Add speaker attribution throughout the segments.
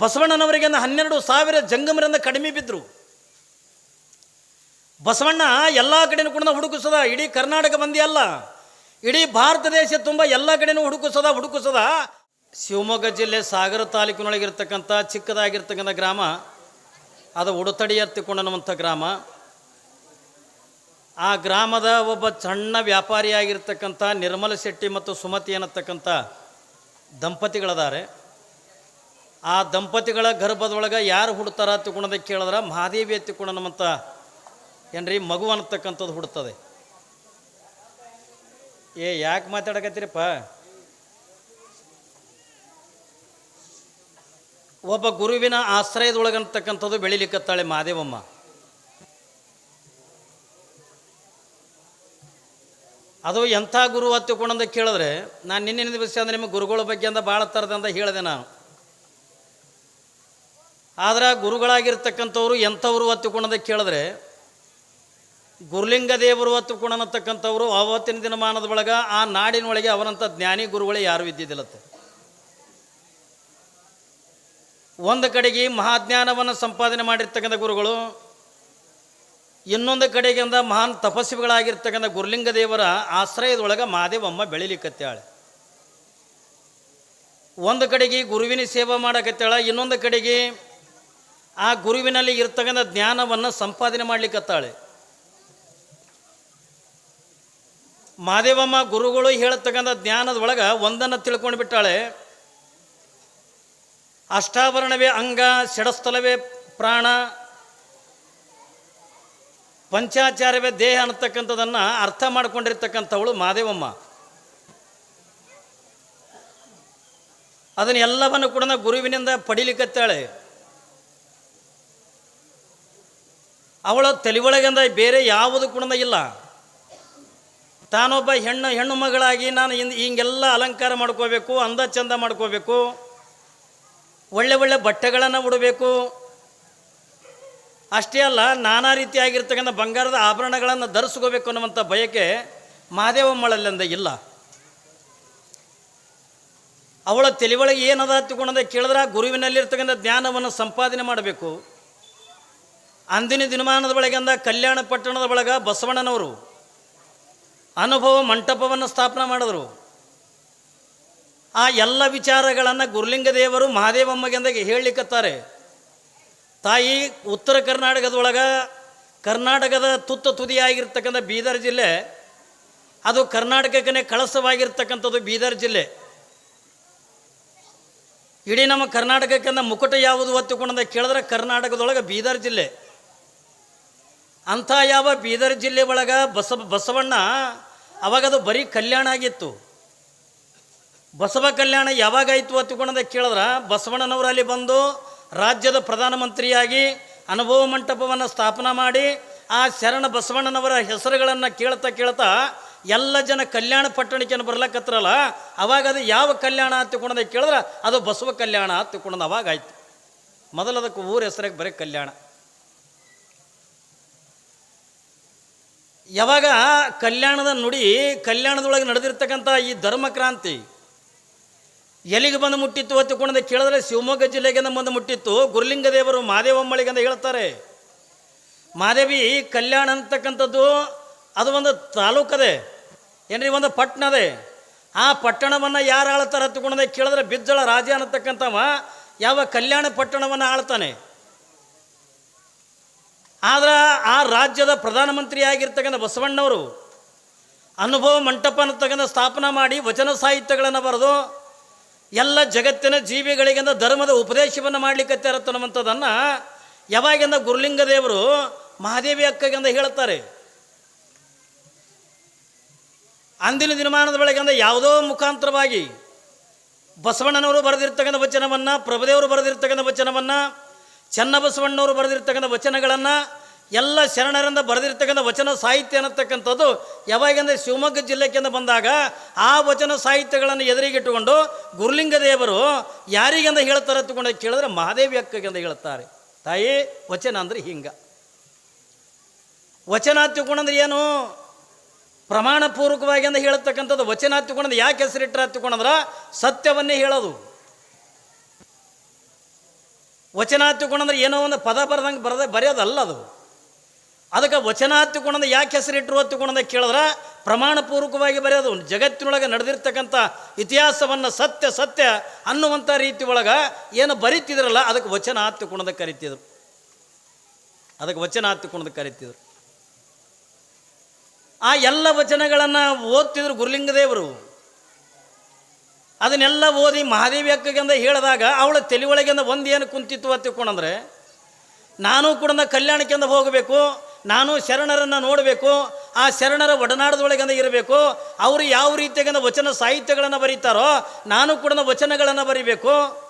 Speaker 1: ಬಸವಣ್ಣನವರಿಗೆ ಹನ್ನೆರಡು ಸಾವಿರ ಜಂಗಮರಿಂದ ಕಡಿಮೆ ಬಿದ್ದರು ಬಸವಣ್ಣ ಎಲ್ಲ ಕಡೆನೂ ಕೂಡ ಹುಡುಕಿಸದ, ಇಡೀ ಕರ್ನಾಟಕ ಮಂದಿ ಅಲ್ಲ. ಇಡೀ ಭಾರತ ದೇಶ ತುಂಬ ಎಲ್ಲ ಕಡೆನೂ ಹುಡುಕಿಸದ ಹುಡುಕಿಸದ. ಶಿವಮೊಗ್ಗ ಜಿಲ್ಲೆ ಸಾಗರ ತಾಲೂಕಿನೊಳಗಿರ್ತಕ್ಕಂಥ ಚಿಕ್ಕದಾಗಿರ್ತಕ್ಕಂಥ ಗ್ರಾಮ, ಅದು ಉಡುತಡಿ ಎತ್ತಿಕೊಂಡನ್ನುವಂಥ ಗ್ರಾಮ. ಆ ಗ್ರಾಮದ ಒಬ್ಬ ಸಣ್ಣ ವ್ಯಾಪಾರಿಯಾಗಿರ್ತಕ್ಕಂಥ ನಿರ್ಮಲ ಶೆಟ್ಟಿ ಮತ್ತು ಸುಮತಿ ಅನ್ನತಕ್ಕಂಥ ದಂಪತಿಗಳದಾರೆ. ಆ ದಂಪತಿಗಳ ಗರ್ಭದೊಳಗೆ ಯಾರು ಹುಡ್ತಾರ ತಿಳ್ಕೊಳೋದಕ್ಕೆ ಕೇಳಿದ್ರೆ ಮಹಾದೇವಿ ಎತ್ತಿಕೊಂಡನಂತ ಏನ್ರಿ ಮಗು ಅನ್ನತಕ್ಕಂಥದ್ದು ಹುಡ್ತದೆ ಏ, ಯಾಕೆ ಮಾತಾಡಕತ್ತೀರಪ್ಪ? ಒಬ್ಬ ಗುರುವಿನ ಆಶ್ರಯದೊಳಗಂತಕ್ಕಂಥದ್ದು ಬೆಳಿಲಿಕ್ಕತ್ತಾಳೆ ಮಹಾದೇವಮ್ಮ. ಅದು ಎಂಥ ಗುರು ಹತ್ತಿಕೊಂಡಂತ ಕೇಳಿದ್ರೆ, ನಾನು ನಿನ್ನೆ ದಿವಸ ಅಂದ್ರೆ ನಿಮ್ಮ ಗುರುಗಳ ಬಗ್ಗೆ ಅಂದ ಭಾಳ ಥರದ ಅಂತ ಹೇಳಿದೆ ನಾನು. ಆದ್ರೆ ಗುರುಗಳಾಗಿರ್ತಕ್ಕಂಥವ್ರು ಎಂಥವ್ರು ಹತ್ತಿಕೊಂಡಂತ ಕೇಳಿದ್ರೆ, ಗುರುಲಿಂಗ ದೇವರು ಹತ್ತುಕೊಂಡನತಕ್ಕಂಥವ್ರು ಅವತ್ತಿನ ದಿನಮಾನದ ಒಳಗೆ ಆ ನಾಡಿನೊಳಗೆ ಅವರಂಥ ಜ್ಞಾನಿ ಗುರುಗಳೇ ಯಾರು ಇದ್ದಿದ್ದಿಲ್ಲತ್ತೆ. ಒಂದು ಕಡೆಗೆ ಮಹಾಜ್ಞಾನವನ್ನು ಸಂಪಾದನೆ ಮಾಡಿರ್ತಕ್ಕಂಥ ಗುರುಗಳು, ಇನ್ನೊಂದು ಕಡೆಗೆ ಅಂದ ಮಹಾನ್ ತಪಸ್ವಿಗಳಾಗಿರ್ತಕ್ಕಂಥ ಗುರುಲಿಂಗ ದೇವರ ಆಶ್ರಯದೊಳಗೆ ಮಹಾದೇವಮ್ಮ ಬೆಳಿಲಿಕ್ಕತ್ತಾಳೆ ಒಂದು ಕಡೆಗೆ ಗುರುವಿನ ಸೇವೆ ಮಾಡಕತ್ತಾಳ, ಇನ್ನೊಂದು ಕಡೆಗೆ ಆ ಗುರುವಿನಲ್ಲಿ ಇರ್ತಕ್ಕಂಥ ಜ್ಞಾನವನ್ನು ಸಂಪಾದನೆ ಮಾಡಲಿಕ್ಕತ್ತಾಳೆ. ಮಾದೇವಮ್ಮ ಗುರುಗಳು ಹೇಳ್ತಕ್ಕಂಥ ಜ್ಞಾನದ ಒಳಗೆ ಒಂದನ್ನು ತಿಳ್ಕೊಂಡು ಬಿಟ್ಟಾಳೆ. ಅಷ್ಟಾಭರಣವೇ ಅಂಗ ಷಡಸ್ಥಲವೇ ಪ್ರಾಣ, ಪಂಚಾಚಾರವೇ ದೇಹ ಅನ್ನತಕ್ಕಂಥದ್ದನ್ನು ಅರ್ಥ ಮಾಡ್ಕೊಂಡಿರ್ತಕ್ಕಂಥವಳು ಮಾದೇವಮ್ಮ. ಅದನ್ನೆಲ್ಲವನ್ನು ಕೂಡ ಗುರುವಿನಿಂದ ಪಡಿಲಿಕ್ಕತ್ತಾಳೆ. ಅವಳ ತಲೆಯೊಳಗಂದ ಬೇರೆ ಯಾವುದು ಕೂಡ ಇಲ್ಲ. ತಾನೊಬ್ಬ ಹೆಣ್ಣು ಹೆಣ್ಣು ಮಗಳಾಗಿ ನಾನು ಹಿಂಗೆಲ್ಲ ಅಲಂಕಾರ ಮಾಡ್ಕೋಬೇಕು, ಅಂದ ಚಂದ ಮಾಡ್ಕೋಬೇಕು, ಒಳ್ಳೆ ಒಳ್ಳೆ ಬಟ್ಟೆಗಳನ್ನು ಉಡಬೇಕು. ಅಷ್ಟೇ ಅಲ್ಲ, ನಾನಾ ರೀತಿಯಾಗಿರ್ತಕ್ಕಂಥ ಬಂಗಾರದ ಆಭರಣಗಳನ್ನು ಧರಿಸ್ಕೋಬೇಕು ಅನ್ನುವಂಥ ಬಯಕೆ ಮಹದೇವಮ್ಮಳಲ್ಲಿಂದ ಇಲ್ಲ. ಅವಳ ತಲೆಯೊಳಗೆ ಏನದ ತಿಳ್ಕೊಂಡಂದ ಕೇಳಿದ್ರೆ ಗುರುವಿನಲ್ಲಿರ್ತಕ್ಕಂಥ ಜ್ಞಾನವನ್ನು ಸಂಪಾದನೆ ಮಾಡಬೇಕು. ಅಂದಿನ ದಿನಮಾನದ ಒಳಗಿಂದ ಕಲ್ಯಾಣ ಪಟ್ಟಣದ ಒಳಗೆ ಬಸವಣ್ಣನವರು ಅನುಭವ ಮಂಟಪವನ್ನು ಸ್ಥಾಪನೆ ಮಾಡಿದ್ರು. ಆ ಎಲ್ಲ ವಿಚಾರಗಳನ್ನು ಗುರುಲಿಂಗ ದೇವರು ಮಹಾದೇವಮ್ಮಗೆಂದಾಗಿ ಹೇಳಲಿಕ್ಕತ್ತಾರೆ. ತಾಯಿ ಉತ್ತರ ಕರ್ನಾಟಕದೊಳಗೆ ಕರ್ನಾಟಕದ ತುತ್ತ ತುದಿಯಾಗಿರ್ತಕ್ಕಂಥ ಬೀದರ್ ಜಿಲ್ಲೆ, ಅದು ಕರ್ನಾಟಕಕ್ಕೇ ಕಳಸವಾಗಿರ್ತಕ್ಕಂಥದ್ದು ಬೀದರ್ ಜಿಲ್ಲೆ. ಇಡೀ ನಮ್ಮ ಕರ್ನಾಟಕಕ್ಕಿಂತ ಮುಕುಟ ಯಾವುದು ಒತ್ತಿಕೊಂಡಂತ ಕೇಳಿದ್ರೆ ಕರ್ನಾಟಕದೊಳಗೆ ಬೀದರ್ ಜಿಲ್ಲೆ. ಅಂಥ ಯಾವ ಬೀದರ್ ಜಿಲ್ಲೆ ಒಳಗೆ ಬಸ ಬಸವಣ್ಣ ಅವಾಗದು ಬರೀ ಕಲ್ಯಾಣ ಆಗಿತ್ತು. ಬಸವ ಕಲ್ಯಾಣ ಯಾವಾಗಾಯಿತು ಹತ್ತಿಕೊಂಡಂತ ಕೇಳಿದ್ರೆ, ಬಸವಣ್ಣನವರು ಅಲ್ಲಿ ಬಂದು ರಾಜ್ಯದ ಪ್ರಧಾನಮಂತ್ರಿಯಾಗಿ ಅನುಭವ ಮಂಟಪವನ್ನು ಸ್ಥಾಪನೆ ಮಾಡಿ, ಆ ಶರಣ ಬಸವಣ್ಣನವರ ಹೆಸರುಗಳನ್ನು ಕೇಳ್ತಾ ಕೇಳ್ತಾ ಎಲ್ಲ ಜನ ಕಲ್ಯಾಣ ಪಟ್ಟಣಕ್ಕೆ ಬರ್ಲಕ್ಕತ್ರಲ್ಲ ಅವಾಗ ಅದು ಯಾವ ಕಲ್ಯಾಣ ಹತ್ತಿಕೊಂಡಂತ ಕೇಳಿದ್ರೆ, ಅದು ಬಸವ ಕಲ್ಯಾಣ ಅಂತ ಅವಾಗ ಆಯ್ತು. ಮೊದಲದಕ್ಕೆ ಊರ ಹೆಸರಿಗೆ ಬರೀ ಕಲ್ಯಾಣ. ಯಾವಾಗ ಕಲ್ಯಾಣದ ನುಡಿ ಕಲ್ಯಾಣದೊಳಗೆ ನಡೆದಿರ್ತಕ್ಕಂಥ ಈ ಧರ್ಮ ಕ್ರಾಂತಿ ಎಲ್ಲಿಗೆ ಬಂದು ಮುಟ್ಟಿತ್ತು ಹೊತ್ತುಕೊಂಡಂತ ಕೇಳಿದ್ರೆ ಶಿವಮೊಗ್ಗ ಜಿಲ್ಲೆಗೆ ಬಂದು ಮುಟ್ಟಿತ್ತು. ಗುರುಲಿಂಗ ದೇವರು ಮಾದೇವಮ್ಮಳಿಗೆ ಅಂತ ಹೇಳ್ತಾರೆ. ಮಾದೇವಿ ಕಲ್ಯಾಣ ಅಂತಕ್ಕಂಥದ್ದು ಅದು ಒಂದು ತಾಲೂಕದೆ, ಏನ್ರಿ ಒಂದು ಪಟ್ಟಣದೇ. ಆ ಪಟ್ಟಣವನ್ನು ಯಾರು ಆಳ್ತಾರೆ ಹತ್ತುಕೊಂಡಂತ ಕೇಳಿದ್ರೆ ಬಿದ್ದಳ ರಾಜ ಅನ್ನತಕ್ಕಂಥವ ಯಾವ ಕಲ್ಯಾಣ ಪಟ್ಟಣವನ್ನು ಆಳ್ತಾನೆ. ಆದ್ರೆ ಆ ರಾಜ್ಯದ ಪ್ರಧಾನಮಂತ್ರಿ ಆಗಿರ್ತಕ್ಕಂಥ ಬಸವಣ್ಣವರು ಅನುಭವ ಮಂಟಪ ಅನ್ನತಕ್ಕಂಥ ಸ್ಥಾಪನೆ ಮಾಡಿ ವಚನ ಸಾಹಿತ್ಯಗಳನ್ನು ಬರೆದು ಎಲ್ಲ ಜಗತ್ತಿನ ಜೀವಿಗಳಿಗಿಂತ ಧರ್ಮದ ಉಪದೇಶವನ್ನು ಮಾಡಲಿಕ್ಕೆ ಅನ್ನುವಂಥದ್ದನ್ನು ಯಾವಾಗಿಂದ ಗುರುಲಿಂಗ ದೇವರು ಮಹಾದೇವಿ ಅಕ್ಕಗಿಂದ ಹೇಳ್ತಾರೆ. ಅಂದಿನ ದಿನಮಾನದ ಬೆಳಗಿಂದ ಯಾವುದೋ ಮುಖಾಂತರವಾಗಿ ಬಸವಣ್ಣನವರು ಬರೆದಿರ್ತಕ್ಕಂಥ ವಚನವನ್ನು, ಪ್ರಭುದೇವರು ಬರೆದಿರ್ತಕ್ಕಂಥ ವಚನವನ್ನು ಚನ್ನಬಸವಣ್ಣವರು ಬರೆದಿರ್ತಕ್ಕಂಥ ವಚನಗಳನ್ನು ಎಲ್ಲ ಶರಣರಿಂದ ಬರೆದಿರ್ತಕ್ಕಂಥ ವಚನ ಸಾಹಿತ್ಯ ಅನ್ನತಕ್ಕಂಥದ್ದು ಯಾವಾಗೆಂದರೆ ಶಿವಮೊಗ್ಗ ಜಿಲ್ಲೆಯಿಂದ ಬಂದಾಗ ಆ ವಚನ ಸಾಹಿತ್ಯಗಳನ್ನು ಎದುರಿಗಿಟ್ಟುಕೊಂಡು ಗುರುಲಿಂಗ ದೇವರು ಯಾರಿಗೆಂದ ಹೇಳ್ತಾರೆ ತಗೊಂಡು ಕೇಳಿದ್ರೆ ಮಹಾದೇವಿ ಅಕ್ಕಗೆಂದ ಹೇಳ್ತಾರೆ. ತಾಯಿ, ವಚನ ಅಂದರೆ ಹಿಂಗ. ವಚನ ಹತ್ತಿಕೊಂಡಂದ್ರೆ ಏನು? ಪ್ರಮಾಣಪೂರ್ವಕವಾಗಿ ಅಂತ ಹೇಳ್ತಕ್ಕಂಥದ್ದು ವಚನ ಹತ್ತಿಕೊಂಡು ಯಾಕೆ ಹೆಸರಿಟ್ಟರೆ ಹತ್ತಿಕೊಂಡಂದ್ರೆ ಸತ್ಯವನ್ನೇ ಹೇಳೋದು. ವಚನ ಅಂದರೆ ಏನೋ ಒಂದು ಪದ ಬರೆದಂಗೆ ಬರದ ಬರೆಯೋದಲ್ಲ ಅದು. ಅದಕ್ಕೆ ವಚನ ಗುಣದ ಯಾಕೆ ಹೆಸರಿಟ್ಟರು ಗುಣದ ಕೇಳಿದ್ರೆ ಪ್ರಮಾಣಪೂರ್ವಕವಾಗಿ ಬರೆಯೋದು. ಜಗತ್ತಿನೊಳಗೆ ನಡೆದಿರ್ತಕ್ಕಂಥ ಇತಿಹಾಸವನ್ನು ಸತ್ಯ ಸತ್ಯ ಅನ್ನುವಂಥ ರೀತಿ ಒಳಗೆ ಏನು ಬರೀತಿದ್ರಲ್ಲ, ಅದಕ್ಕೆ ವಚನ ಗುಣದ ಕರಿತಿದ್ರು. ಅದಕ್ಕೆ ವಚನ ಗುಣದ ಕರಿತಿದ್ರು. ಆ ಎಲ್ಲ ವಚನಗಳನ್ನು ಓದ್ತಿದ್ರು ಗುರುಲಿಂಗದೇವರು. ಅದನ್ನೆಲ್ಲ ಓದಿ ಮಹಾದೇವಿ ಅಕ್ಕಗೆಂದ ಹೇಳಿದಾಗ ಅವಳ ತಲೆ ಒಳಗಿಂದ ಒಂದು ಏನು ಕುಂತಿತ್ತು ಅಂತ ತಿಳ್ಕೊಂಡಂದ್ರೆ, ನಾನು ಕೂಡ ಕಲ್ಯಾಣಕ್ಕೆಂದ ಹೋಗಬೇಕು, ನಾನು ಶರಣರನ್ನು ನೋಡಬೇಕು, ಆ ಶರಣರ ಒಡನಾಡದೊಳಗಿಂದ ಇರಬೇಕು, ಅವರು ಯಾವ ರೀತಿಯಾಗಿಂದ ವಚನ ಸಾಹಿತ್ಯಗಳನ್ನು ಬರೀತಾರೋ, ನಾನು ಕೂಡ ವಚನಗಳನ್ನು ಬರೀಬೇಕು.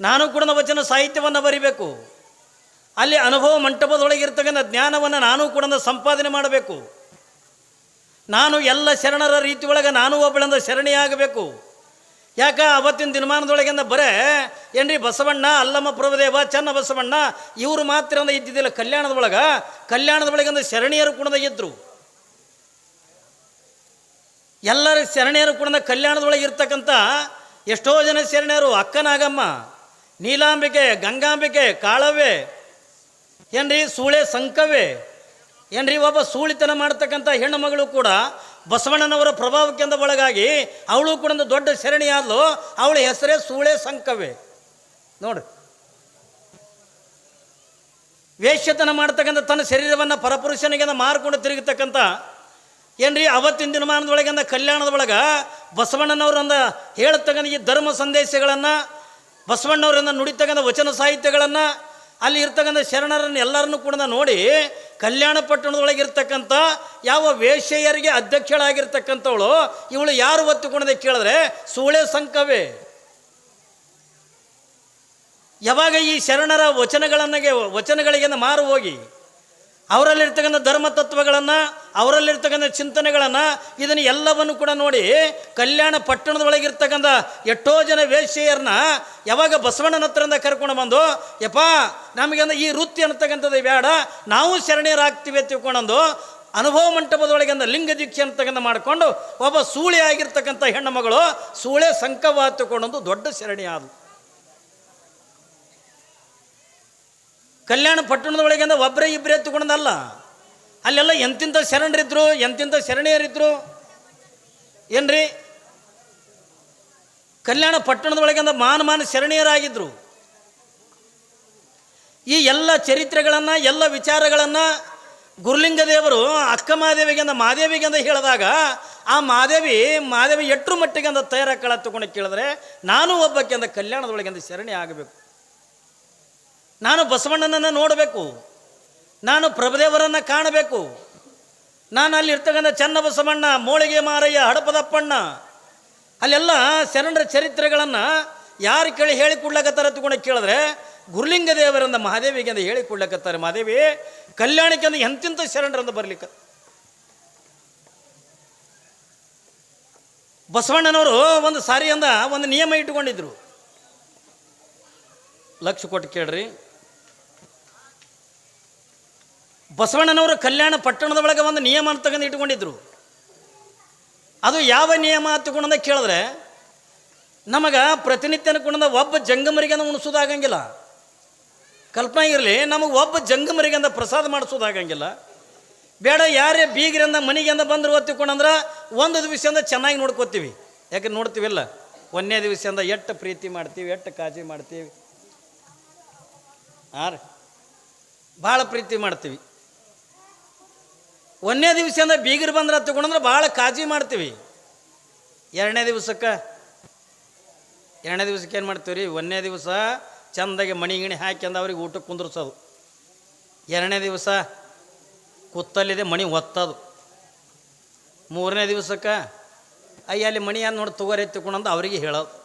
Speaker 1: ನಾನು ಕೂಡ ವಚನ ಸಾಹಿತ್ಯವನ್ನು ಬರಿಬೇಕು. ಅಲ್ಲಿ ಅನುಭವ ಮಂಟಪದೊಳಗಿರ್ತಕ್ಕಂಥ ಜ್ಞಾನವನ್ನು ನಾನು ಕೂಡ ಸಂಪಾದನೆ ಮಾಡಬೇಕು. ನಾನು ಎಲ್ಲ ಶರಣರ ರೀತಿ ಒಳಗೆ ನಾನು ಒಬ್ಬಳಂದ ಶರಣಿಯಾಗಬೇಕು. ಯಾಕ? ಅವತ್ತಿನ ದಿನಮಾನದೊಳಗಿಂದ ಬರೇ, ಏನ್ರಿ ಬಸವಣ್ಣ, ಅಲ್ಲಮ್ಮ ಪ್ರಭುದೇವ, ಚನ್ನ ಬಸವಣ್ಣ, ಇವರು ಮಾತ್ರ ಅಂದ ಇದ್ದಿದ್ದಿಲ್ಲ ಕಲ್ಯಾಣದ ಒಳಗೆ ಕಲ್ಯಾಣದ ಒಳಗಿಂದ ಶರಣಿಯರು ಕೂಡ ಇದ್ದರು ಎಲ್ಲರ ಶರಣಿಯರು ಕುಣದ ಕಲ್ಯಾಣದೊಳಗೆ ಇರ್ತಕ್ಕಂಥ ಎಷ್ಟೋ ಜನ ಶರಣಿಯರು ಅಕ್ಕನಾಗಮ್ಮ, ನೀಲಾಂಬಿಕೆ, ಗಂಗಾಂಬಿಕೆ ಕಾಳವೆ ಏನ್ರಿ, ಸೂಳೆ ಸಂಕವೇ ಏನ್ರಿ ಒಬ್ಬ ಸೂಳಿತನ ಮಾಡ್ತಕ್ಕಂಥ ಹೆಣ್ಣು ಮಗಳು ಕೂಡ ಬಸವಣ್ಣನವರ ಪ್ರಭಾವಕ್ಕಿಂತ ಒಳಗಾಗಿ ಅವಳು ಕೂಡ ಒಂದು ದೊಡ್ಡ ಆದ್ಲು ಅವಳ ಹೆಸರೇ ಸೂಳೆ ಸಂಕವೇ ನೋಡ್ರಿ. ವೇಶ್ಯತನ ಮಾಡ್ತಕ್ಕಂಥ ತನ್ನ ಶರೀರವನ್ನು ಪರಪುರುಷನಿಗೆ ಮಾರ್ಕೊಂಡು ತಿರುಗತಕ್ಕಂಥ ಏನ್ರಿ ಅವತ್ತಿನ ದಿನಮಾನದೊಳಗಿಂದ ಕಲ್ಯಾಣದ ಒಳಗೆ ಬಸವಣ್ಣನವರಂದ ಹೇಳ್ತಕ್ಕಂಥ ಈ ಧರ್ಮ ಸಂದೇಶಗಳನ್ನು ಬಸವಣ್ಣವರಿಂದ ನುಡಿತಕ್ಕಂಥ ವಚನ ಸಾಹಿತ್ಯಗಳನ್ನು ಅಲ್ಲಿ ಇರ್ತಕ್ಕಂಥ ಶರಣರನ್ನು ಎಲ್ಲರನ್ನು ಕೂಡ ನೋಡಿ ಕಲ್ಯಾಣ ಪಟ್ಟಣದೊಳಗೆ ಇರ್ತಕ್ಕಂಥ ಯಾವ ವೇಷೆಯರಿಗೆ ಅಧ್ಯಕ್ಷಳಾಗಿರ್ತಕ್ಕಂಥವಳು, ಇವಳು ಯಾರು ಒತ್ತುಕೊಂಡದೆ ಕೇಳಿದ್ರೆ ಸೂಳೆ ಸಂಕವೇ. ಯಾವಾಗ ಈ ಶರಣರ ವಚನಗಳನ್ನಗೆ ವಚನಗಳಿಗೆ ಮಾರು ಹೋಗಿ ಅವರಲ್ಲಿರ್ತಕ್ಕಂಥ ಧರ್ಮ ತತ್ವಗಳನ್ನು ಅವರಲ್ಲಿರ್ತಕ್ಕಂಥ ಚಿಂತನೆಗಳನ್ನು ಇದನ್ನು ಎಲ್ಲವನ್ನು ಕೂಡ ನೋಡಿ ಕಲ್ಯಾಣ ಪಟ್ಟಣದೊಳಗಿರ್ತಕ್ಕಂಥ ಎಷ್ಟೋ ಜನ ವೇಶ್ಯೆಯರನ್ನ ಯಾವಾಗ ಬಸವಣ್ಣನ ಹತ್ರದಿಂದ ಕರ್ಕೊಂಡು ಬಂದು, ಯಪ್ಪ ನಮಗೆಂದ ಈ ವೃತ್ತಿ ಅನ್ನತಕ್ಕಂಥದ್ದು ಬೇಡ, ನಾವು ಶರಣೀಯರಾಗ್ತೀವಿ ಅಂತ ಅನುಭವ ಮಂಟಪದೊಳಗಿಂದ ಲಿಂಗ ದೀಕ್ಷೆ ಅಂತಕ್ಕಂಥ ಮಾಡಿಕೊಂಡು ಒಬ್ಬ ಸೂಳೆ ಆಗಿರ್ತಕ್ಕಂಥ ಹೆಣ್ಣು ಮಗಳು ಸೂಳೆ ಸಂಕವ ಹತ್ತುಕೊಂಡೊಂದು ದೊಡ್ಡ ಶರಣಿ ಆದವು ಕಲ್ಯಾಣ ಪಟ್ಟಣದೊಳಗಿಂದ ಒಬ್ಬರೇ ಇಬ್ಬರೇ ಎತ್ತುಕೊಂಡಲ್ಲ ಅಲ್ಲೆಲ್ಲ ಎಂತಿಂಥ ಶರಣರಿದ್ರು ಎಂತಿಂಥ ಶರಣೀಯರಿದ್ರು. ಏನ್ರಿ? ಕಲ್ಯಾಣ ಪಟ್ಟಣದೊಳಗಿಂದ ಮಾನ ಮಾನ ಶರಣೀಯರಾಗಿದ್ರು. ಈ ಎಲ್ಲ ಚರಿತ್ರೆಗಳನ್ನು, ಎಲ್ಲ ವಿಚಾರಗಳನ್ನು ಗುರುಲಿಂಗ ದೇವರು ಅಕ್ಕ ಮಾದೇವಿಗೆಂದ ಮಾದೇವಿಗೆಂದ ಹೇಳಿದಾಗ, ಆ ಮಾದೇವಿ ಮಾದೇವಿ ಎಟ್ಟರು ಮಟ್ಟಿಗೆ ಅಂದ ತಯಾರಾಕಳ ತಗೊಂಡು ಕೇಳಿದ್ರೆ, ನಾನು ಒಬ್ಬಕ್ಕೆಂದ ಕಲ್ಯಾಣದೊಳಗಿಂದ ಶರಣಿ ಆಗಬೇಕು. ನಾನು ಬಸವಣ್ಣನನ್ನು ನೋಡಬೇಕು. ನಾನು ಪ್ರಭುದೇವರನ್ನು ಕಾಣಬೇಕು. ನಾನು ಅಲ್ಲಿ ಇರ್ತಕ್ಕಂಥ ಚನ್ನ ಬಸವಣ್ಣ ಮೋಳಿಗೆ ಮಾರಯ್ಯ, ಹಡಪದಪ್ಪಣ್ಣ, ಅಲ್ಲೆಲ್ಲ ಶರಣರ ಚರಿತ್ರೆಗಳನ್ನು ಯಾರು ಕೇಳಿ ಹೇಳಿಕೊಡ್ಲಕತ್ತಾರ ತಗೊಂಡು ಕೇಳಿದ್ರೆ ಗುರುಲಿಂಗ ದೇವರಂದ ಮಹಾದೇವಿಗೆ ಅಂತ ಹೇಳಿಕೊಡ್ಲಕತ್ತಾರೆ ಮಹಾದೇವಿ, ಕಲ್ಯಾಣಕ್ಕೆ ಅಂದ್ರೆ ಎಂತಿಂತ ಶರಣರಂದ ಬರ್ಲಿಕ್ಕೆ. ಬಸವಣ್ಣನವರು ಒಂದು ಸಾರಿ ಅಂದ ಒಂದು ನಿಯಮ ಇಟ್ಟುಕೊಂಡಿದ್ರು. ಲಕ್ಷ ಕೊಟ್ಟು ಕೇಳ್ರಿ. ಬಸವಣ್ಣನವರು ಕಲ್ಯಾಣ ಪಟ್ಟಣದ ಒಳಗೆ ಒಂದು ನಿಯಮ ಅಂತ ತಗೊಂಡು ಇಟ್ಕೊಂಡಿದ್ರು. ಅದು ಯಾವ ನಿಯಮ ಅಂತ ಕೇಳಿದ್ರೆ, ನಮಗೆ ಪ್ರತಿನಿತ್ಯ ಅನ್ಕೊಂಡ ಒಬ್ಬ ಜಂಗಮರಿಗೆ ಉಣಿಸೋದಾಗಂಗಿಲ್ಲ ಕಲ್ಪನೆ ಇರಲಿ, ನಮಗೆ ಒಬ್ಬ ಜಂಗಮರಿಗೆ ಅಂದ ಪ್ರಸಾದ ಮಾಡಿಸೋದಾಗಂಗಿಲ್ಲ ಬೇಡ, ಯಾರೇ ಬೀಗರಿಂದ ಮನೆಗೆಂದ ಬಂದರು ಹೊತ್ತಿಕೊಂಡಂದ್ರೆ ಒಂದು ದಿವಸದಿಂದ ಚೆನ್ನಾಗಿ ನೋಡ್ಕೋತೀವಿ. ಯಾಕೆ ನೋಡ್ತೀವಿಲ್ಲ? ಒಂದನೇ ದಿವಸದಿಂದ ಎಷ್ಟು ಪ್ರೀತಿ ಮಾಡ್ತೀವಿ ಎಷ್ಟು ಕಾಜಿ ಮಾಡ್ತೀವಿ. ಹಾಂ ರೀ. ಭಾಳ ಪ್ರೀತಿ ಮಾಡ್ತೀವಿ. ಒಂದನೇ ದಿವಸದಿಂದ ಬೀಗರು ಬಂದ್ರೆ ತಗೊಂಡ್ರೆ ಭಾಳ ಕಾಜಿ ಮಾಡ್ತೀವಿ. ಎರಡನೇ ದಿವಸಕ್ಕೆ ಎರಡನೇ ದಿವಸಕ್ಕೆ ಏನು ಮಾಡ್ತೀವಿ ರೀ? ಒಂದನೇ ದಿವಸ ಚಂದಾಗಿ ಮಣಿ ಗಿಣಿ ಹಾಕ್ಯಂದು ಅವ್ರಿಗೆ ಊಟಕ್ಕೆ ಕುಂದ್ರಿಸೋದು. ಎರಡನೇ ದಿವಸ ಕುತ್ತಲ್ಲಿದೆ ಮಣಿ ಒತ್ತದು. ಮೂರನೇ ದಿವಸಕ್ಕೆ, ಅಯ್ಯ ಅಲ್ಲಿ ಮಣಿ ಏನು ನೋಡಿ ತಗೋರಿ ತಗೊಂಡು ಅವರಿಗೆ ಹೇಳೋದು.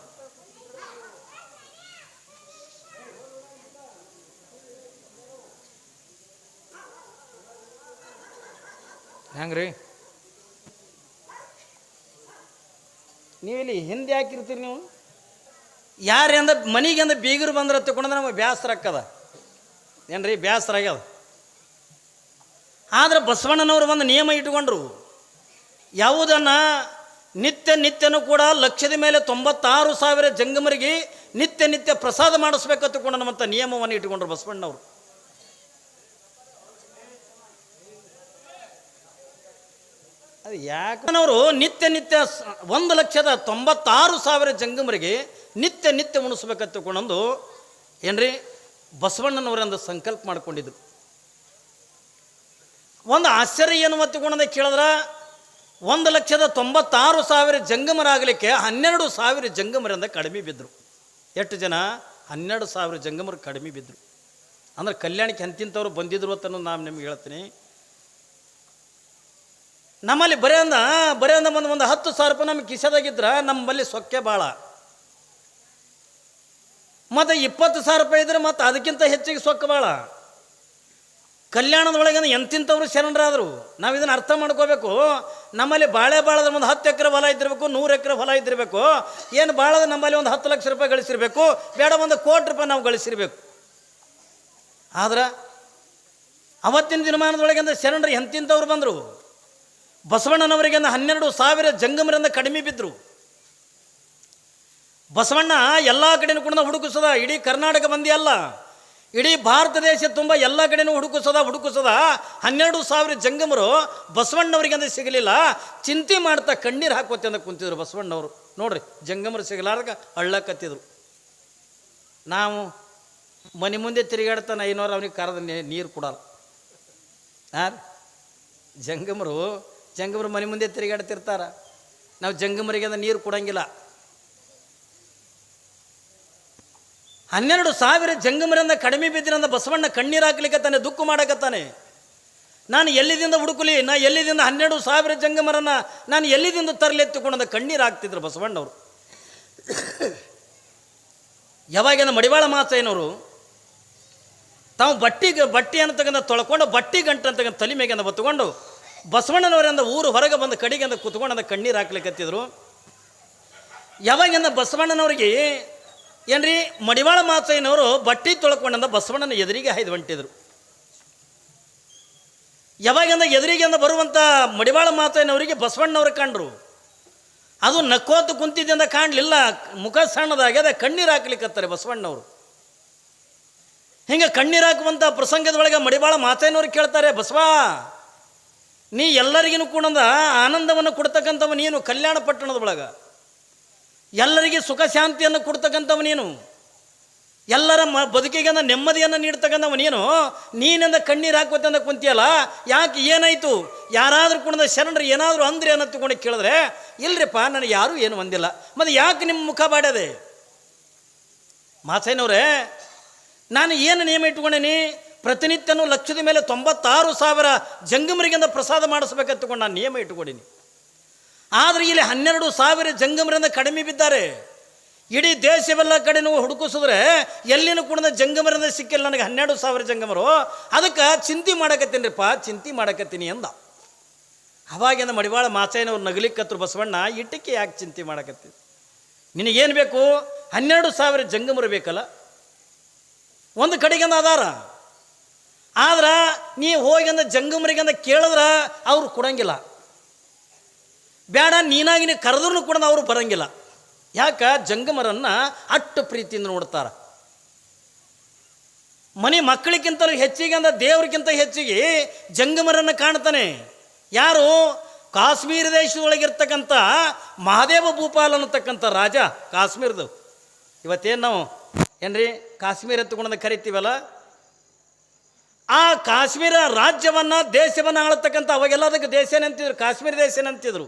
Speaker 1: ಹೆಂಗ್ರಿ? ನೀವಿಲ್ಲಿ ಹಿಂದೆ ಹಾಕಿರ್ತೀರಿ ನೀವು? ಯಾರಿಂದ ಮನೆಗೆಂದ ಬೀಗರು ಬಂದ್ರೆ ತಗೊಂಡ್ರೆ ನಮಗೆ ಬೇಸರ ಹಾಕದ ಏನ್ರಿ ಬೇಸರ ಆಗ್ಯದ? ಆದ್ರೆ ಬಸವಣ್ಣನವರು ಒಂದು ನಿಯಮ ಇಟ್ಕೊಂಡ್ರು. ಯಾವುದನ್ನು ನಿತ್ಯ ನಿತ್ಯನೂ ಕೂಡ ಲಕ್ಷದ ಮೇಲೆ ತೊಂಬತ್ತಾರು ಸಾವಿರ ಜಂಗಮರಿಗೆ ನಿತ್ಯ ನಿತ್ಯ ಪ್ರಸಾದ ಮಾಡಿಸ್ಬೇಕು ಕೂಡ ನಮ್ಮಂಥ ನಿಯಮವನ್ನು ಇಟ್ಕೊಂಡ್ರು ಬಸವಣ್ಣವರು. ಯಾಕನವರು ನಿತ್ಯ ನಿತ್ಯ ಒಂದು ಲಕ್ಷದ ತೊಂಬತ್ತಾರು ಸಾವಿರ ಜಂಗಮರಿಗೆ ನಿತ್ಯ ನಿತ್ಯ ಉಣಿಸ್ಬೇಕಂತ ಕೊಂಡೊಂದು ಏನ್ರಿ ಬಸವಣ್ಣನವರೊಂದು ಸಂಕಲ್ಪ ಮಾಡಿಕೊಂಡಿದ್ರು. ಒಂದು ಆಶ್ಚರ್ಯ ಏನು ಮತ್ತುಕೊಂಡಂದ ಕೇಳಿದ್ರ? ಒಂದು ಲಕ್ಷದ ತೊಂಬತ್ತಾರು ಸಾವಿರ ಜಂಗಮರಾಗಲಿಕ್ಕೆ ಹನ್ನೆರಡು ಸಾವಿರ ಜಂಗಮರಿಂದ ಕಡಿಮೆ ಬಿದ್ದರು ಎಷ್ಟು ಜನ? ಹನ್ನೆರಡು ಸಾವಿರ ಜಂಗಮರು ಕಡಿಮೆ ಬಿದ್ದರು ಅಂದ್ರೆ ಕಲ್ಯಾಣಕ್ಕೆ ಎಂತಿಂಥವ್ರು ಬಂದಿದ್ರು ಅಂತ ನಾನು ನಿಮ್ಗೆ ಹೇಳ್ತೀನಿ. ನಮ್ಮಲ್ಲಿ ಬರೇ ಅಂದ ಬರೇ ಅಂದ ಒಂದು ಒಂದು ಹತ್ತು ಸಾವಿರ ರೂಪಾಯಿ ನಮ್ಗೆ ಕಿಸದಾಗಿದ್ರೆ ನಮ್ಮಲ್ಲಿ ಸೊಕ್ಕೆ ಭಾಳ. ಮತ್ತು ಇಪ್ಪತ್ತು ಸಾವಿರ ರೂಪಾಯಿ ಇದ್ರೆ ಮತ್ತು ಅದಕ್ಕಿಂತ ಹೆಚ್ಚಿಗೆ ಸೊಕ್ಕ ಭಾಳ. ಕಲ್ಯಾಣದೊಳಗೆ ಎಂತಿಂಥವ್ರು ಶರಣರಾದರು. ನಾವು ಇದನ್ನು ಅರ್ಥ ಮಾಡ್ಕೋಬೇಕು. ನಮ್ಮಲ್ಲಿ ಬಾಳೆ ಬಾಳದ ಒಂದು ಹತ್ತು ಎಕರೆ ಹೊಲ ಇದ್ದಿರಬೇಕು, ನೂರು ಎಕರೆ ಹೊಲ ಇದ್ದಿರಬೇಕು. ಏನು ಬಾಳದ ನಮ್ಮಲ್ಲಿ ಒಂದು ಹತ್ತು ಲಕ್ಷ ರೂಪಾಯಿ ಗಳಿಸಿರ್ಬೇಕು, ಬೇಡ ಒಂದು ಕೋಟಿ ರೂಪಾಯಿ ನಾವು ಗಳಿಸಿರ್ಬೇಕು. ಆದ್ರೆ ಅವತ್ತಿನ ದಿನಮಾನದೊಳಗೆ ಅಂದ್ರೆ ಶರಣರು ಎಂತಿಂಥವ್ರು ಬಂದರು. ಬಸವಣ್ಣನವರಿಗೆ ಹನ್ನೆರಡು ಸಾವಿರ ಜಂಗಮರಿಂದ ಕಡಿಮೆ ಬಿದ್ದರು ಬಸವಣ್ಣ ಎಲ್ಲ ಕಡೆನೂ ಕೂಡ ಹುಡುಕಿಸದ, ಇಡೀ ಕರ್ನಾಟಕ ಮಂದಿ ಅಲ್ಲ. ಇಡೀ ಭಾರತ ದೇಶ ತುಂಬ ಎಲ್ಲ ಕಡೆನೂ ಹುಡುಕಿಸದ ಹುಡುಕಿಸದ ಹನ್ನೆರಡು ಸಾವಿರ ಜಂಗಮರು ಬಸವಣ್ಣವರಿಗೆ ಅಂದರೆ ಸಿಗಲಿಲ್ಲ. ಚಿಂತೆ ಮಾಡ್ತಾ ಕಣ್ಣೀರು ಹಾಕೋತಿ ಅಂತ ಕುಂತಿದ್ರು ಬಸವಣ್ಣವರು. ನೋಡ್ರಿ, ಜಂಗಮರು ಸಿಗಲಾರ್ದಾಗ ಅಳ್ಳಕತ್ತಿದ್ರು. ನಾವು ಮನೆ ಮುಂದೆ ತಿರುಗಾಡ್ತಾನೆ ಐನೂರು ಅವನಿಗೆ ಕರೆದ ನೀರು ಕೊಡಲ್ಲ. ಹಾಂ ಜಂಗಮರು ಜಂಗಮರು ಮನೆ ಮುಂದೆ ತಿರುಗಾಡ್ತಿರ್ತಾರ. ನಾವು ಜಂಗಮರಿಗೆ ಅಂದ್ರೆ ನೀರು ಕೊಡಂಗಿಲ್ಲ. ಹನ್ನೆರಡು ಸಾವಿರ ಜಂಗಮರಿಂದ ಕಡಿಮೆ ಬಿದ್ದಿರಂದ ಬಸವಣ್ಣ ಕಣ್ಣೀರು ಹಾಕ್ಲಿಕ್ಕತ್ತಾನೆ ದುಃಖ ಮಾಡಕತ್ತಾನೆ. ನಾನು ಎಲ್ಲಿದಿಂದ ಹುಡುಕಲಿ? ನಾ ಎಲ್ಲಿದಿಂದ ಹನ್ನೆರಡು ಸಾವಿರ ಜಂಗಮರನ್ನ ನಾನು ಎಲ್ಲಿದಿಂದ ತರಲೆತ್ತುಕೊಂಡ ಕಣ್ಣೀರು ಹಾಕ್ತಿದ್ರು ಬಸವಣ್ಣವರು. ಯಾವಾಗಿನ ಮಡಿವಾಳ ಮಾಸಯ್ಯನವರು ತಾವು ಬಟ್ಟಿ ಬಟ್ಟಿ ಅಂತಕ್ಕಂಥ ತೊಳ್ಕೊಂಡು ಬಟ್ಟಿ ಗಂಟು ಅಂತಕ್ಕಂಥ ತಲೆ ಮೇಗೆ ಬತ್ತುಕೊಂಡು ಬಸವಣ್ಣನವರಿಂದ ಊರು ಹೊರಗೆ ಬಂದ ಕಡೆಗೆ ಅಂತ ಕುತ್ಕೊಂಡು ಅಂತ ಕಣ್ಣೀರು ಹಾಕ್ಲಿಕ್ಕತ್ತಿದ್ರು ಯಾವಾಗಿಂದ ಬಸವಣ್ಣನವ್ರಿಗೆ, ಏನ್ರಿ ಮಡಿವಾಳ ಮಾತಯ್ಯನವರು ಬಟ್ಟಿ ತೊಳ್ಕೊಂಡಂದ ಬಸವಣ್ಣನ ಎದುರಿಗೆ ಹಾಯ್ದು ಹೊಂಟಿದ್ರು. ಯಾವಾಗಿಂದ ಎದರಿಗೆಂದ ಬರುವಂಥ ಮಡಿವಾಳ ಮಾತಯ್ಯನವರಿಗೆ ಬಸವಣ್ಣನವ್ರು ಕಂಡ್ರು. ಅದು ನಕ್ಕೋತು ಕುಂತಿದ್ದಿಂದ ಕಾಣಲಿಲ್ಲ. ಮುಖ ಸಣ್ಣದಾಗ್ಯದ ಕಣ್ಣೀರು ಹಾಕ್ಲಿಕ್ಕತ್ತಾರೆ ಬಸವಣ್ಣನವರು. ಹಿಂಗೆ ಕಣ್ಣೀರು ಹಾಕುವಂಥ ಪ್ರಸಂಗದೊಳಗೆ ಮಡಿವಾಳ ಮಾತಯ್ಯನವ್ರು ಕೇಳ್ತಾರೆ, ಬಸವ ನೀ ಎಲ್ಲರಿಗಿನೂ ಕೂಡ ಆನಂದವನ್ನು ಕೊಡ್ತಕ್ಕಂಥವ ನೀನು, ಕಲ್ಯಾಣ ಪಟ್ಟಣದ ಒಳಗೆ. ಎಲ್ಲರಿಗೆ ಸುಖ ಶಾಂತಿಯನ್ನು ಕೊಡ್ತಕ್ಕಂಥವ ನೀನು. ಎಲ್ಲರ ಮ ಬದುಕಿಗೆ ನೆಮ್ಮದಿಯನ್ನು ನೀಡ್ತಕ್ಕಂಥವ ನೀನು. ನೀನಿಂದ ಕಣ್ಣೀರು ಹಾಕೋತಂದ ಕುಂತಿಯಲ್ಲ, ಯಾಕೆ ಏನಾಯಿತು? ಯಾರಾದರೂ ಕುಣದ ಶರಣರು ಏನಾದರೂ ಅಂದ್ರೆ ಅನ್ನೋ ತಗೊಂಡು ಕೇಳಿದ್ರೆ, ಇಲ್ರಿಪ್ಪ, ನನಗೆ ಯಾರೂ ಏನು ಒಂದಿಲ್ಲ ಮತ್ತು ಯಾಕೆ ನಿಮ್ಮ ಮುಖ ಬಾಡದೆ ಮಾಸೈನವ್ರೆ ನಾನು ಏನು ನಿಯಮ ಇಟ್ಕೊಂಡೇನಿ? ಪ್ರತಿನಿತ್ಯನೂ ಲಕ್ಷದ ಮೇಲೆ ತೊಂಬತ್ತಾರು ಸಾವಿರ ಜಂಗಮರಿಗಿಂದ ಪ್ರಸಾದ ಮಾಡಿಸ್ಬೇಕಂತಕೊಂಡು ನಾನು ನಿಯಮ ಇಟ್ಟುಕೊಂಡಿನಿ. ಆದರೆ ಇಲ್ಲಿ ಹನ್ನೆರಡು ಸಾವಿರ ಜಂಗಮರಿಂದ ಕಡಿಮೆ ಬಿದ್ದಾರೆ. ಇಡೀ ದೇಶವೆಲ್ಲ ಕಡೆ ನೀವು ಹುಡುಕಿಸಿದ್ರೆ ಎಲ್ಲಿನೂ ಕೂಡ ಜಂಗಮರಿಂದ ಸಿಕ್ಕಿಲ್ಲ. ನನಗೆ ಹನ್ನೆರಡು ಸಾವಿರ ಜಂಗಮರು. ಅದಕ್ಕೆ ಚಿಂತೆ ಮಾಡಕತ್ತೀನಿರಿಪ್ಪ, ಚಿಂತೆ ಮಾಡಕತ್ತೀನಿ ಅಂದ ಅವಾಗಿಂದ ಮಡಿವಾಳ ಮಾಸೇನವ್ರು ನಗಲಿಕ್ಕತ್ರು ಬಸವಣ್ಣ ಇಟ್ಟಕ್ಕೆ ಯಾಕೆ ಚಿಂತೆ ಮಾಡಕತ್ತಿ? ನಿನಗೇನು ಬೇಕು? ಹನ್ನೆರಡು ಸಾವಿರ ಜಂಗಮರು ಬೇಕಲ್ಲ? ಒಂದು ಕಡೆಗಿಂದ ಅದಾರ. ಆದ್ರೆ ನೀ ಹೋಗಿಂದ ಜಂಗಮರಿಗಂದ ಕೇಳಿದ್ರೆ ಅವ್ರು ಕೊಡಂಗಿಲ್ಲ. ಬೇಡ ನೀನಾಗಿ ನೀ ಕರೆದ್ರೂ ಕೂಡ ಅವರು ಬರಂಗಿಲ್ಲ. ಯಾಕ? ಜಂಗಮರನ್ನ ಅಟ್ಟು ಪ್ರೀತಿಯಿಂದ ನೋಡ್ತಾರೆ. ಮನೆ ಮಕ್ಕಳಿಗಿಂತ ಹೆಚ್ಚಿಗೆ ಅಂದ ದೇವ್ರಿಗಿಂತ ಹೆಚ್ಚಿಗೆ ಜಂಗಮರನ್ನು ಕಾಣ್ತಾನೆ. ಯಾರು? ಕಾಶ್ಮೀರ ದೇಶದೊಳಗಿರ್ತಕ್ಕಂಥ ಮಹಾದೇವ ಭೂಪಾಲ್ ಅನ್ನತಕ್ಕಂಥ ರಾಜ ಕಾಶ್ಮೀರದು ಇವತ್ತೇನು ನಾವು? ಏನ್ರಿ? ಕಾಶ್ಮೀರ ಎತ್ತುಕೊಂಡ ಕರಿತೀವಲ್ಲ? ಆ ಕಾಶ್ಮೀರ ರಾಜ್ಯವನ್ನ, ದೇಶವನ್ನ ಆಳತಕ್ಕಂಥ ಅವಾಗೆಲ್ಲ ಅದಕ್ಕೆ ದೇಶನೇ ಅಂತಿದ್ರು ಕಾಶ್ಮೀರ ದೇಶನೇ ಅಂತಿದ್ರು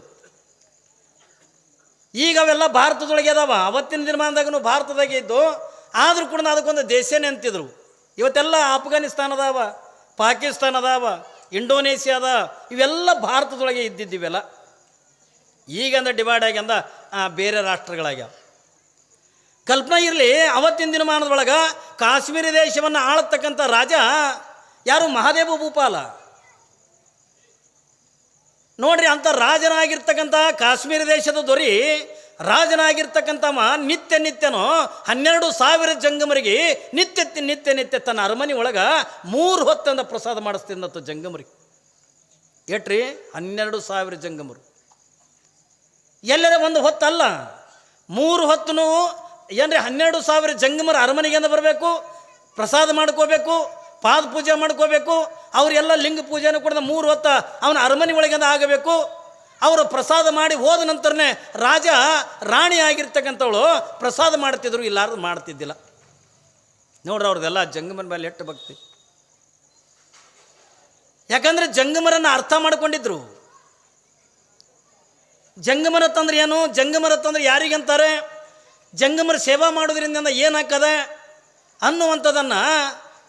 Speaker 1: ಈಗ ಅವೆಲ್ಲ ಭಾರತದೊಳಗೆ ಅದಾವ. ಅವತ್ತಿನ ದಿನಮಾನದಾಗೂ ಭಾರತದಾಗೆ ಇದ್ದು, ಆದರೂ ಕೂಡ ಅದಕ್ಕೊಂದು ದೇಶನೇ ಅಂತಿದ್ರು ಇವತ್ತೆಲ್ಲ ಆಫ್ಘಾನಿಸ್ತಾನ ಅದಾವ, ಪಾಕಿಸ್ತಾನ ಅದಾವ, ಇಂಡೋನೇಷ್ಯಾ ಅದ, ಇವೆಲ್ಲ ಭಾರತದೊಳಗೆ ಇದ್ದಿದ್ದಿವೆಲ್ಲ ಈಗಂದ ಡಿವೈಡ್ ಆಗ್ಯಂದ ಬೇರೆ ರಾಷ್ಟ್ರಗಳಾಗ್ಯಾವ. ಕಲ್ಪನೆ ಇರಲಿ, ಅವತ್ತಿನ ದಿನಮಾನದೊಳಗೆ ಕಾಶ್ಮೀರ ದೇಶವನ್ನು ಆಳತಕ್ಕಂಥ ರಾಜ ಯಾರು ಮಹಾದೇವ ಭೂಪಾಲ? ನೋಡ್ರಿ ಅಂತ ರಾಜನಾಗಿರ್ತಕ್ಕಂಥ ಕಾಶ್ಮೀರ ದೇಶದ ದೊರೆ ರಾಜನಾಗಿರ್ತಕ್ಕಂಥವ ನಿತ್ಯ ನಿತ್ಯನೋ ಹನ್ನೆರಡು ಸಾವಿರ ಜಂಗಮರಿಗೆ ನಿತ್ಯ ನಿತ್ಯ ನಿತ್ಯ ತನ್ನ ಅರಮನೆ ಒಳಗೆ ಮೂರು ಹೊತ್ತಂದ ಪ್ರಸಾದ ಮಾಡಿಸ್ತಿದ್ದಂಥ ಜಂಗಮರಿಗೆ ಏಟ್ರಿ? ಹನ್ನೆರಡು ಸಾವಿರ ಜಂಗಮರು. ಎಲ್ಲರ ಒಂದು ಹೊತ್ತಲ್ಲ. ಮೂರು ಹೊತ್ತು ಏನ್ರಿ ಹನ್ನೆರಡು ಸಾವಿರ ಜಂಗಮರು ಅರಮನೆಗೆಂದ ಬರಬೇಕು, ಪ್ರಸಾದ ಮಾಡ್ಕೋಬೇಕು ಪಾದ ಪೂಜೆ ಮಾಡ್ಕೋಬೇಕು ಅವರೆಲ್ಲ ಲಿಂಗ ಪೂಜೆನೂ ಕೂಡ ಮೂರು ಹೊತ್ತ ಅವನ ಅರಮನೆ ಒಳಗಿಂದ ಆಗಬೇಕು. ಅವರು ಪ್ರಸಾದ ಮಾಡಿ ಹೋದ ನಂತರನೇ ರಾಜ ರಾಣಿ ಆಗಿರ್ತಕ್ಕಂಥವಳು ಪ್ರಸಾದ ಮಾಡ್ತಿದ್ರು, ಇಲ್ಲಾರ್ದು ಮಾಡ್ತಿದ್ದಿಲ್ಲ. ನೋಡ್ರಿ ಅವ್ರದ್ದೆಲ್ಲ ಜಂಗಮನ ಮೇಲೆ ಎಟ್ಟು ಭಕ್ತಿ. ಯಾಕಂದ್ರೆ ಜಂಗಮರನ್ನು ಅರ್ಥ ಮಾಡ್ಕೊಂಡಿದ್ರು. ಜಂಗಮರ ತಂದ್ರೆ ಏನು? ಜಂಗಮರ ತಂದ್ರೆ ಯಾರಿಗಂತಾರೆ ಜಂಗಮರ ಸೇವಾ ಮಾಡೋದ್ರಿಂದ ಏನಾಗ್ತದೆ? ಅನ್ನುವಂಥದ್ದನ್ನು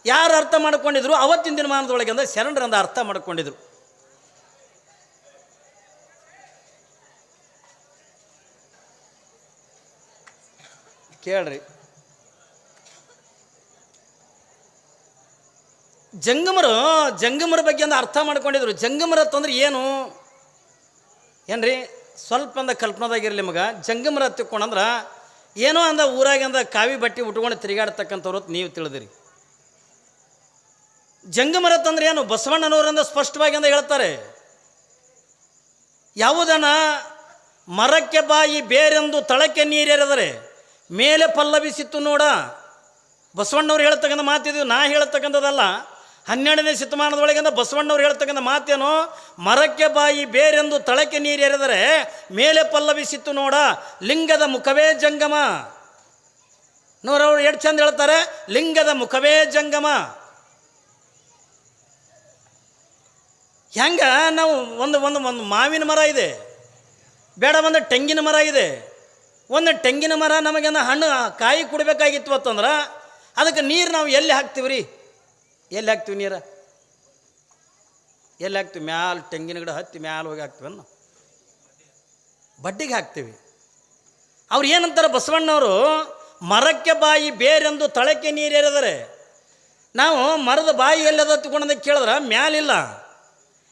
Speaker 1: ಯಾರು ಅರ್ಥ ಮಾಡ್ಕೊಂಡಿದ್ರು? ಅವತ್ತಿನ ದಿನಮಾನದೊಳಗೆ ಅಂದ್ರೆ ಶರಣರಂದ ಅರ್ಥ ಮಾಡ್ಕೊಂಡಿದ್ರು. ಕೇಳ್ರಿ. ಜಂಗಮರು, ಜಂಗಮರ ಬಗ್ಗೆ ಅಂದ್ರೆ ಅರ್ಥ ಮಾಡ್ಕೊಂಡಿದ್ರು. ಜಂಗಮರ ತಂದ್ರೆ ಏನು? ಏನ್ರಿ? ಸ್ವಲ್ಪ ಅಂದ ಕಲ್ಪನಾದಾಗಿರ್ಲಿ ನಿಮಗೆ ಜಂಗಮರ ತಿಕ್ಕೊಂಡಂದ್ರೆ ಏನೋ ಅಂದ ಊರಾಗ ಅಂದ ಕಾವಿ ಬಟ್ಟೆ ಉಟ್ಕೊಂಡು ತಿರುಗಾಡ್ತಕ್ಕಂಥವ್ರು ನೀವು ತಿಳಿದಿರಿ. ಜಂಗಮರ ಅಂದ್ರೆ ಏನು? ಬಸವಣ್ಣನವರಂದ ಸ್ಪಷ್ಟವಾಗಿ ಅಂತ ಹೇಳ್ತಾರೆ. ಯಾವುದನ ಮರಕ್ಕೆ ಬಾಯಿ ಬೇರೆಂದು ತಳಕ್ಕೆ ನೀರೆರೆದರೆ ಮೇಲೆ ಪಲ್ಲವಿಸಿತ್ತು ನೋಡ. ಬಸವಣ್ಣವ್ರು ಹೇಳ್ತಕ್ಕಂಥ ಮಾತಿದ್ದು ನಾ ಹೇಳ್ತಕ್ಕಂಥದ್ದಲ್ಲ. ಹನ್ನೆರಡನೇ ಶತಮಾನದೊಳಗಿಂದ ಬಸವಣ್ಣವ್ರು ಹೇಳ್ತಕ್ಕಂಥ ಮಾತೇನು? ಮರಕ್ಕೆ ಬಾಯಿ ಬೇರೆಂದು ತಳಕ್ಕೆ ನೀರೆರೆದರೆ ಮೇಲೆ ಪಲ್ಲವಿಸಿತ್ತು ನೋಡ. ಲಿಂಗದ ಮುಖವೇ ಜಂಗಮ. ನೋಡವ್ರು ಎಷ್ಟು ಚಂದ ಹೇಳ್ತಾರೆ? ಲಿಂಗದ ಮುಖವೇ ಜಂಗಮ. ಹೆಂಗ ನಾವು ಒಂದು ಒಂದು ಒಂದು ಮಾವಿನ ಮರ ಇದೆ. ಬೇಡ ಒಂದು ತೆಂಗಿನ ಮರ ಇದೆ. ಒಂದು ತೆಂಗಿನ ಮರ ನಮಗೇನ ಹಣ್ಣು ಕಾಯಿ ಕುಡಬೇಕಾಗಿತ್ತು ಅಂತಂದ್ರೆ ಅದಕ್ಕೆ ನೀರು ನಾವು ಎಲ್ಲಿ ಹಾಕ್ತೀವಿ ರೀ ಎಲ್ಲಿ ಹಾಕ್ತೀವಿ ನೀರು? ಎಲ್ಲಿ ಹಾಕ್ತೀವಿ? ಮ್ಯಾಲ ತೆಂಗಿನ ಗಿಡ ಹತ್ತಿ ಮ್ಯಾಲ ಹೋಗಿ ಹಾಕ್ತೀವಿ ನಾವು ಬಡ್ಡಿಗೆ ಹಾಕ್ತೀವಿ. ಅವ್ರು ಏನಂತಾರೆ ಬಸವಣ್ಣವರು? ಮರಕ್ಕೆ ಬಾಯಿ ಬೇರೆಂದು ತಳಕ್ಕೆ ನೀರು ಎರೆದರೆ ನಾವು ಮರದ ಬಾಯಿ ಎಲ್ಲದ ತಗೊಂಡಂದ ಕೇಳಿದ್ರೆ ಮ್ಯಾಲಿಲ್ಲ.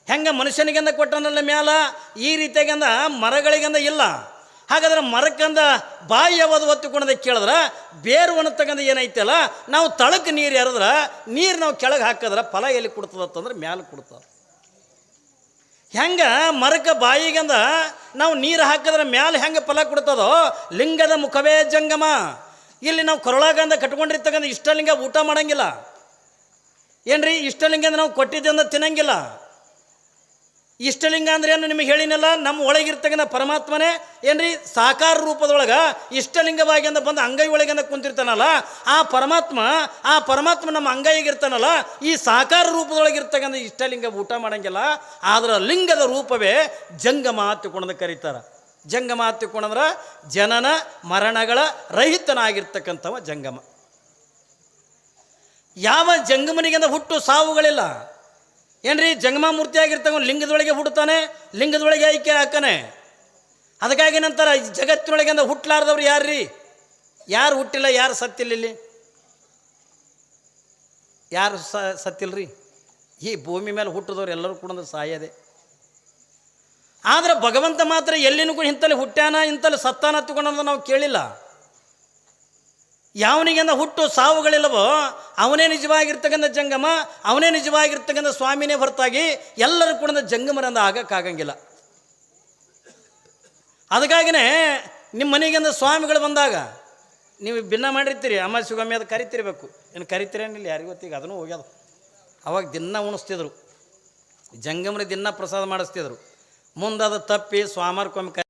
Speaker 1: ಹೆಂಗೆ ಮನುಷ್ಯನಿಗೆಂದ ಕೊಟ್ಟನಲ್ಲ ಮ್ಯಾಲ? ಈ ರೀತಿಯಾಗಂದ ಮರಗಳಿಗಂದ ಇಲ್ಲ. ಹಾಗಾದ್ರೆ ಮರಕ್ಕಂದ ಬಾಯಿ ಯಾವುದು ಒತ್ತಿಕೊಂಡದ ಕೇಳಿದ್ರೆ ಬೇರು ಒಣತಕ್ಕಂಥ ಏನೈತಲ್ಲ, ನಾವು ತಳಕ್ಕೆ ನೀರು ಎರೆದ್ರೆ ನೀರು ನಾವು ಕೆಳಗೆ ಹಾಕಿದ್ರೆ ಫಲ ಎಲ್ಲಿ ಕೊಡ್ತದತ್ತಂದ್ರೆ ಮ್ಯಾಲೆ ಕೊಡ್ತದೆ ಹೆಂಗೆ ಮರಕ ಬಾಯಿಗಂದ ನಾವು ನೀರು ಹಾಕಿದ್ರೆ ಮ್ಯಾಲೆ ಹೆಂಗೆ ಫಲ ಕೊಡ್ತದೋ? ಲಿಂಗದ ಮುಖವೇ ಜಂಗಮ. ಇಲ್ಲಿ ನಾವು ಕೊರಳಾಗಂದ ಕಟ್ಕೊಂಡಿರ್ತಕ್ಕಂಥ ಇಷ್ಟಲಿಂಗ ಊಟ ಮಾಡೋಂಗಿಲ್ಲ. ಏನ್ರಿ? ಇಷ್ಟಲಿಂಗ ನಾವು ಕೊಟ್ಟಿದ್ದಿಂದ ತಿನ್ನಂಗಿಲ್ಲ. ಇಷ್ಟಲಿಂಗ ಅಂದ್ರೆ ಏನು ನಿಮಗೆ ಹೇಳಿನಲ್ಲ? ನಮ್ಮ ಒಳಗಿರ್ತಕ್ಕಂಥ ಪರಮಾತ್ಮನೇ ಏನ್ರಿ? ಸಾಕಾರ ರೂಪದೊಳಗೆ ಇಷ್ಟಲಿಂಗವಾಗಿ ಅಂತ ಬಂದು ಅಂಗೈ ಒಳಗಿಂದ ಕುಂತಿರ್ತಾನಲ್ಲ, ಆ ಪರಮಾತ್ಮ ಆ ಪರಮಾತ್ಮ ನಮ್ಮ ಅಂಗೈಗಿರ್ತಾನಲ್ಲ ಈ ಸಾಕಾರ ರೂಪದೊಳಗಿರ್ತಕ್ಕಂಥ ಇಷ್ಟಲಿಂಗ ಊಟ ಮಾಡಂಗಿಲ್ಲ. ಆದ್ರೆ ಲಿಂಗದ ರೂಪವೇ ಜಂಗಮ ತಿಳ್ಕೊಂಡ ಕರೀತಾರೆ. ಜಂಗಮ ತಿಳ್ಕೊಂಡ್ರೆ ಜನನ, ಮರಣಗಳ ರಹಿತನಾಗಿರ್ತಕ್ಕಂಥವ ಜಂಗಮ. ಯಾವ ಜಂಗಮನಿಗಿಂದ ಹುಟ್ಟು ಸಾವುಗಳಿಲ್ಲ. ಏನ್ರಿ? ಜಂಗಮ ಮೂರ್ತಿ ಆಗಿರ್ತಕ್ಕ ಲಿಂಗದೊಳಗೆ ಹುಡ್ತಾನೆ ಲಿಂಗದೊಳಗೆ ಐಕ್ಯ ಹಾಕನೆ ಅದಕ್ಕಾಗಿ ನಂತರ ಜಗತ್ತಿನೊಳಗೆ ಅಂದ ಹುಟ್ಟಲಾರ್ದವ್ರು ಯಾರ್ರಿ? ಯಾರು ಹುಟ್ಟಿಲ್ಲ, ಯಾರು ಸತ್ತಿಲ್ಲ ಯಾರು ಸ, ಸತ್ತಿಲ್ರಿ? ಈ ಭೂಮಿ ಮೇಲೆ ಹುಟ್ಟಿದವ್ರು ಎಲ್ಲರೂ ಕೂಡ ಸಾಯದೆ. ಆದ್ರೆ ಭಗವಂತ ಮಾತ್ರ ಎಲ್ಲಿನೂ ಕೂಡ ಇಂತಲ್ಲಿ ಹುಟ್ಟ್ಯಾನ, ಇಂತಲ್ಲಿ ಸತ್ತಾನ ಹತ್ತುಕೊಂಡ ನಾವು ಕೇಳಿಲ್ಲ. ಯಾವನಿಗೆಂದ ಹುಟ್ಟು ಸಾವುಗಳಿಲ್ಲವೋ ಅವನೇ ನಿಜವಾಗಿರ್ತಕ್ಕಂಥ ಜಂಗಮ, ಅವನೇ ನಿಜವಾಗಿರ್ತಕ್ಕಂಥ ಸ್ವಾಮಿನೇ ಹೊರತಾಗಿ ಎಲ್ಲರೂ ಕೂಡ ಜಂಗಮರಂದ ಆಗಕ್ಕಾಗಂಗಿಲ್ಲ. ಅದಕ್ಕಾಗಿನೇ ನಿಮ್ಮ ಮನೆಗಿಂದ ಸ್ವಾಮಿಗಳು ಬಂದಾಗ ನೀವು ಭಿನ್ನ ಮಾಡಿರ್ತೀರಿ ಅಮ್ಮ ಸುಗಮ್ಮಿ ಅದು ಕರಿತಿರ್ಬೇಕು. ಏನು ಕರಿತೀರೇನಿಲ್ಲ ಯಾರಿಗೂ ಗೊತ್ತೀಗ ಅದನ್ನು ಹೋಗ್ಯದ. ಅವಾಗ ದಿನ ಉಣಿಸ್ತಿದ್ರು. ಜಂಗಮರಿ ದಿನ ಪ್ರಸಾದ ಮಾಡಿಸ್ತಿದ್ರು. ಮುಂದೆ ಅದು ತಪ್ಪಿ ಸ್ವಾಮರ್ಕೊಮ್ಮೆ